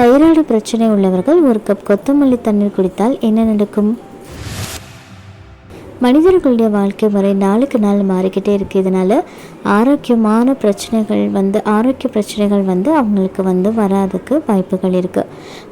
Thyroid பிரச்சனை உள்ளவர்கள் ஒரு கப் கொத்தமல்லி தண்ணீர் குடித்தால் என்ன நடக்கும்? மனிதர்களுடைய வாழ்க்கை முறை நாளுக்கு நாள் மாறிக்கிட்டே இருக்கு. இதனால ஆரோக்கியமான பிரச்சனைகள் வந்து ஆரோக்கிய பிரச்சனைகள் வந்து அவங்களுக்கு வந்து வராதுக்கு வாய்ப்புகள் இருக்கு.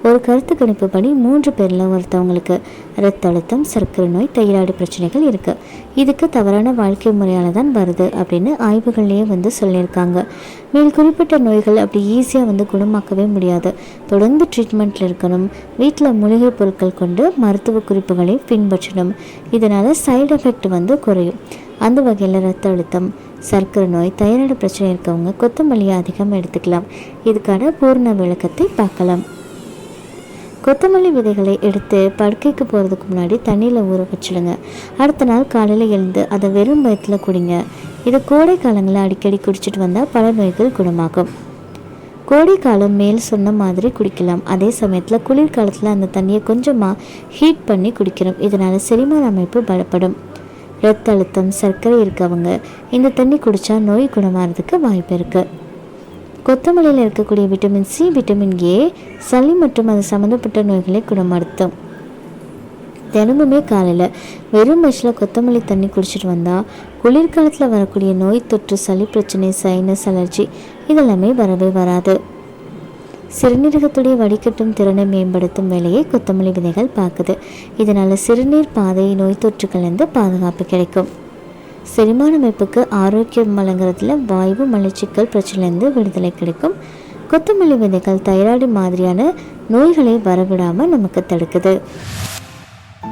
ஒரு கருத்து கணிப்பு படி மூன்று பேரில் ஒருத்தவங்களுக்கு இரத்த அழுத்தம் சர்க்கரை நோய் தைராய்டு பிரச்சனைகள் இருக்கு. இதுக்கு தவறான வாழ்க்கை முறையால் தான் வருது அப்படின்னு ஆய்வுகள்லேயே வந்து சொல்லியிருக்காங்க. மேல் குறிப்பிட்ட நோய்கள் அப்படி ஈஸியாக வந்து குணமாக்கவே முடியாது. தொடர்ந்து ட்ரீட்மெண்ட்டில் இருக்கணும். வீட்டில் மூலிகை பொருட்கள் கொண்டு மருத்துவ குறிப்புகளை பின்பற்றணும். இதனால் சைடு எஃபெக்ட் வந்து குறையும். அந்த வகையில் ரத்த அழுத்தம் சர்க்கரை நோய் தைராய்டு பிரச்சனை இருக்கவங்க கொத்தமல்லியை அதிகம் எடுத்துக்கலாம். இதுக்கான பூர்ண விளக்கத்தை பார்க்கலாம். கொத்தமல்லி விதைகளை எடுத்து படுக்கைக்கு போகிறதுக்கு முன்னாடி தண்ணியில் ஊற வச்சிடுங்க. அடுத்த நாள் காலையில் எழுந்து அதை வெறும் வயிற்றில் குடிங்க. இது கோடை காலங்களில் அடிக்கடி குடிச்சிட்டு வந்தால் பல நோய்கள் குணமாகும். கோடைக்காலம் மேல் சொன்ன மாதிரி குடிக்கலாம். அதே சமயத்தில் குளிர்காலத்தில் அந்த தண்ணியை கொஞ்சமாக ஹீட் பண்ணி குடிக்கணும். இதனால் செரிமான அமைப்பு பலப்படும். இரத்த அழுத்தம் சர்க்கரை இருக்கவங்க இந்த தண்ணி குடித்தா நோய் குணமாகிறதுக்கு வாய்ப்பு இருக்குது கொத்தமல்லியில் இருக்கக்கூடிய விட்டமின் சி விட்டமின் ஏ சளி மற்றும் அது சம்மந்தப்பட்ட நோய்களை குணப்படுத்தும். தினமுமே காலையில் வெறும் வயசில் கொத்தமல்லி தண்ணி குடிச்சிட்டு வந்தால் குளிர்காலத்தில் வரக்கூடிய நோய் தொற்று சளி பிரச்சனை சைனஸ் அலர்ஜி இதெல்லாமே வரவே வராது. சிறுநீரகத்துடைய வடிகட்டும் திறனை மேம்படுத்தும் வேலையை கொத்தமல்லி விதைகள் பார்க்குது. இதனால் சிறுநீர் பாதை நோய் தொற்றுகள்லேருந்து பாதுகாப்பு கிடைக்கும். செரிமான அமைப்புக்கு ஆரோக்கியம் வழங்குறதுல வாய்வு மலச்சிக்கல் பிரச்சனைலேருந்து விடுதலை கிடைக்கும். கொத்தமல்லி விதைகள் தைராய்டு மாதிரியான நோய்களை வரவிடாமல் நமக்கு தடுக்குது.